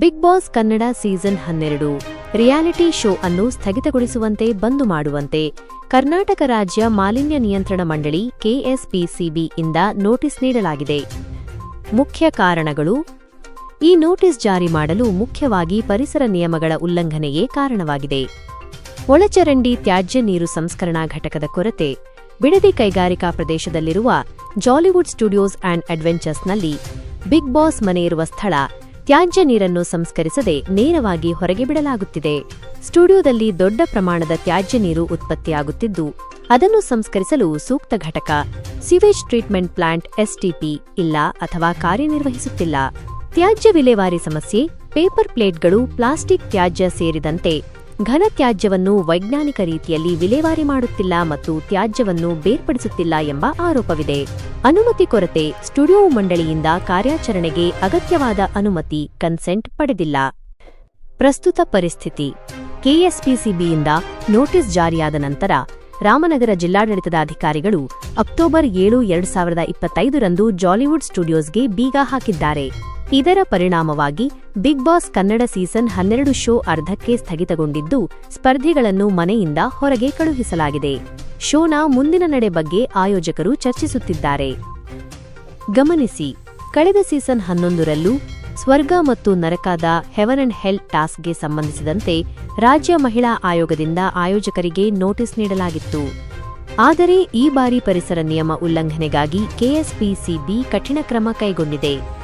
Big Boss Kannada season ಹನ್ನೆರಡು. Reality show ಅನ್ನು ಸ್ಥಗಿತಗೊಳಿಸುವಂತೆ ಬಂದು ಮಾಡುವಂತೆ ಕರ್ನಾಟಕ ರಾಜ್ಯ ಮಾಲಿನ್ಯ ನಿಯಂತ್ರಣ ಮಂಡಳಿ ಕೆಎಸ್ಪಿಸಿಬಿ ಇಂದ ನೋಟಿಸ್ ನೀಡಲಾಗಿದೆ. ಮುಖ್ಯ ಕಾರಣಗಳು, ಈ ನೋಟಿಸ್ ಜಾರಿ ಮಾಡಲು ಮುಖ್ಯವಾಗಿ ಪರಿಸರ ನಿಯಮಗಳ ಉಲ್ಲಂಘನೆಯೇ ಕಾರಣವಾಗಿದೆ. ಒಳಚರಂಡಿ ತ್ಯಾಜ್ಯ ನೀರು ಸಂಸ್ಕರಣಾ ಘಟಕದ ಕೊರತೆ, ಬಿಡದಿ ಕೈಗಾರಿಕಾ ಪ್ರದೇಶದಲ್ಲಿರುವ ಜಾಲಿವುಡ್ ಸ್ಟುಡಿಯೋಸ್ ಆಂಡ್ ಅಡ್ವೆಂಚರ್ಸ್ನಲ್ಲಿ ಬಿಗ್ ಬಾಸ್ ಮನೆ ಇರುವ ಸ್ಥಳ ತ್ಯಾಜ್ಯ ನೀರನ್ನು ಸಂಸ್ಕರಿಸದೆ ನೇರವಾಗಿ ಹೊರಗೆ ಬಿಡಲಾಗುತ್ತಿದೆ. ಸ್ಟುಡಿಯೋದಲ್ಲಿ ದೊಡ್ಡ ಪ್ರಮಾಣದ ತ್ಯಾಜ್ಯ ನೀರು ಉತ್ಪತ್ತಿಯಾಗುತ್ತಿದ್ದು, ಅದನ್ನು ಸಂಸ್ಕರಿಸಲು ಸೂಕ್ತ ಘಟಕ ಸಿವೇಜ್ ಟ್ರೀಟ್ಮೆಂಟ್ ಪ್ಲಾಂಟ್ ಎಸ್ಟಿಪಿ ಇಲ್ಲ ಅಥವಾ ಕಾರ್ಯನಿರ್ವಹಿಸುತ್ತಿಲ್ಲ. ತ್ಯಾಜ್ಯ ವಿಲೇವಾರಿ ಸಮಸ್ಯೆ ಪೇಪರ್ ಪ್ಲೇಟ್ಗಳು ಪ್ಲಾಸ್ಟಿಕ್ ತ್ಯಾಜ್ಯ ಸೇರಿದಂತೆ ಘನ ತ್ಯಾಜ್ಯವನ್ನು ವೈಜ್ಞಾನಿಕ ರೀತಿಯಲ್ಲಿ ವಿಲೇವಾರಿ ಮಾಡುತ್ತಿಲ್ಲ ಮತ್ತು ತ್ಯಾಜ್ಯವನ್ನು ಬೇರ್ಪಡಿಸುತ್ತಿಲ್ಲ ಎಂಬ ಆರೋಪವಿದೆ. ಅನುಮತಿ ಕೊರತೆ ಸ್ಟುಡಿಯೋ ಮಂಡಳಿಯಿಂದ ಕಾರ್ಯಾಚರಣೆಗೆ ಅಗತ್ಯವಾದ ಅನುಮತಿ ಕನ್ಸೆಂಟ್ ಪಡೆದಿಲ್ಲ. ಪ್ರಸ್ತುತ ಪರಿಸ್ಥಿತಿ. ಕೆಎಸ್ಪಿಸಿಬಿಯಿಂದ ನೋಟಿಸ್ ಜಾರಿಯಾದ ನಂತರ ರಾಮನಗರ ಜಿಲ್ಲಾಡಳಿತದ ಅಧಿಕಾರಿಗಳು ಅಕ್ಟೋಬರ್ ಏಳು, ಎರಡು ಸಾವಿರದ ಇಪ್ಪತ್ತೈದರಂದು ಜಾಲಿವುಡ್ ಸ್ಟುಡಿಯೋಸ್ಗೆ ಬೀಗ ಹಾಕಿದ್ದಾರೆ. ಇದರ ಪರಿಣಾಮವಾಗಿ ಬಿಗ್ ಬಾಸ್ ಕನ್ನಡ ಸೀಸನ್ ಹನ್ನೆರಡು ಶೋ ಅರ್ಧಕ್ಕೆ ಸ್ಥಗಿತಗೊಂಡಿದ್ದು, ಸ್ಪರ್ಧಿಗಳನ್ನು ಮನೆಯಿಂದ ಹೊರಗೆ ಕಳುಹಿಸಲಾಗಿದೆ. ಶೋನ ಮುಂದಿನ ನಡೆ ಬಗ್ಗೆ ಆಯೋಜಕರು ಚರ್ಚಿಸುತ್ತಿದ್ದಾರೆ. ಗಮನಿಸಿ, ಕಳೆದ ಸೀಸನ್ ಹನ್ನೊಂದರಲ್ಲೂ ಸ್ವರ್ಗ ಮತ್ತು ನರಕದ ಹೆವನ್ ಅಂಡ್ ಹೆಲ್ ಟಾಸ್ಕ್ಗೆ ಸಂಬಂಧಿಸಿದಂತೆ ರಾಜ್ಯ ಮಹಿಳಾ ಆಯೋಗದಿಂದ ಆಯೋಜಕರಿಗೆ ನೋಟಿಸ್ ನೀಡಲಾಗಿತ್ತು. ಆದರೆ ಈ ಬಾರಿ ಪರಿಸರ ನಿಯಮ ಉಲ್ಲಂಘನೆಗಾಗಿ ಕೆಎಸ್ಪಿಸಿಬಿ ಕಠಿಣ ಕ್ರಮ ಕೈಗೊಂಡಿದೆ.